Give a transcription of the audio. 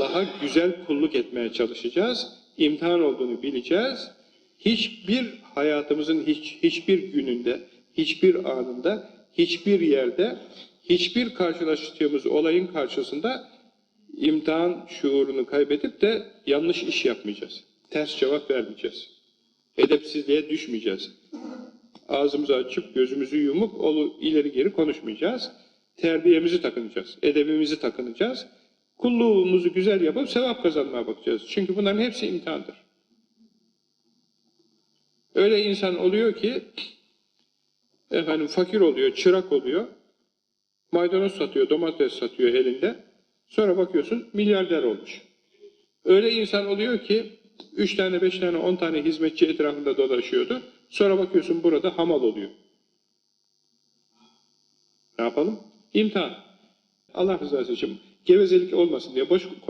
Allah'a güzel kulluk etmeye çalışacağız. İmtihan olduğunu bileceğiz. Hiçbir hayatımızın hiç, hiçbir gününde, hiçbir anında, hiçbir yerde, hiçbir karşılaştığımız olayın karşısında imtihan şuurunu kaybedip de yanlış iş yapmayacağız. Ters cevap vermeyeceğiz. Edepsizliğe düşmeyeceğiz. Ağzımızı açıp gözümüzü yumup ileri geri konuşmayacağız. Terbiyemizi takınacağız, edebimizi takınacağız. Kulluğumuzu güzel yapıp sevap kazanmaya bakacağız. Çünkü bunların hepsi imtihandır. Öyle insan oluyor ki efendim fakir oluyor, çırak oluyor. Maydanoz satıyor, domates satıyor elinde. Sonra bakıyorsun milyarder olmuş. Öyle insan oluyor ki üç tane, beş tane, on tane hizmetçi etrafında dolaşıyordu. Sonra bakıyorsun burada hamal oluyor. Ne yapalım? İmtihan. Allah rızası için gevezelik olmasın diye boş konuş